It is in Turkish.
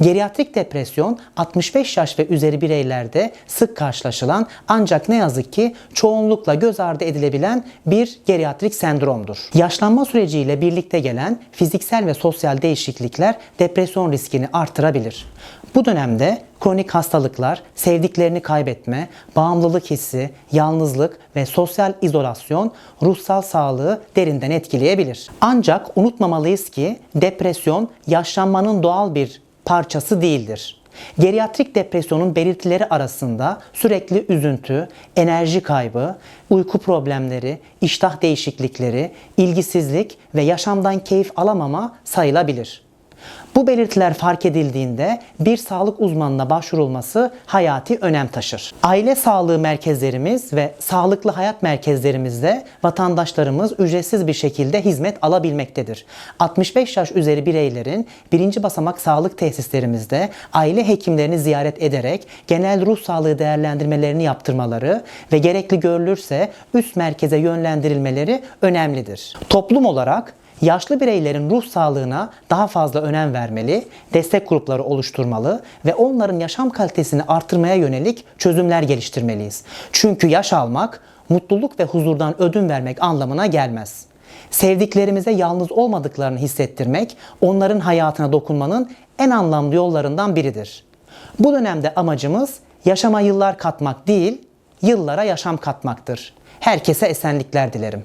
Geriatrik depresyon 65 yaş ve üzeri bireylerde sık karşılaşılan ancak ne yazık ki çoğunlukla göz ardı edilebilen bir geriatrik sendromdur. Yaşlanma süreciyle birlikte gelen fiziksel ve sosyal değişiklikler depresyon riskini artırabilir. Bu dönemde kronik hastalıklar, sevdiklerini kaybetme, bağımlılık hissi, yalnızlık ve sosyal izolasyon ruhsal sağlığı derinden etkileyebilir. Ancak unutmamalıyız ki depresyon yaşlanmanın doğal bir parçası değildir. Geriatrik depresyonun belirtileri arasında sürekli üzüntü, enerji kaybı, uyku problemleri, iştah değişiklikleri, ilgisizlik ve yaşamdan keyif alamama sayılabilir. Bu belirtiler fark edildiğinde bir sağlık uzmanına başvurulması hayati önem taşır. Aile sağlığı merkezlerimiz ve sağlıklı hayat merkezlerimizde vatandaşlarımız ücretsiz bir şekilde hizmet alabilmektedir. 65 yaş üzeri bireylerin birinci basamak sağlık tesislerimizde aile hekimlerini ziyaret ederek genel ruh sağlığı değerlendirmelerini yaptırmaları ve gerekli görülürse üst merkeze yönlendirilmeleri önemlidir. Toplum olarak Yaşlı bireylerin ruh sağlığına daha fazla önem vermeli, destek grupları oluşturmalı ve onların yaşam kalitesini artırmaya yönelik çözümler geliştirmeliyiz. Çünkü yaş almak, mutluluk ve huzurdan ödün vermek anlamına gelmez. Sevdiklerimize yalnız olmadıklarını hissettirmek, onların hayatına dokunmanın en anlamlı yollarından biridir. Bu dönemde amacımız yaşama yıllar katmak değil, yıllara yaşam katmaktır. Herkese esenlikler dilerim.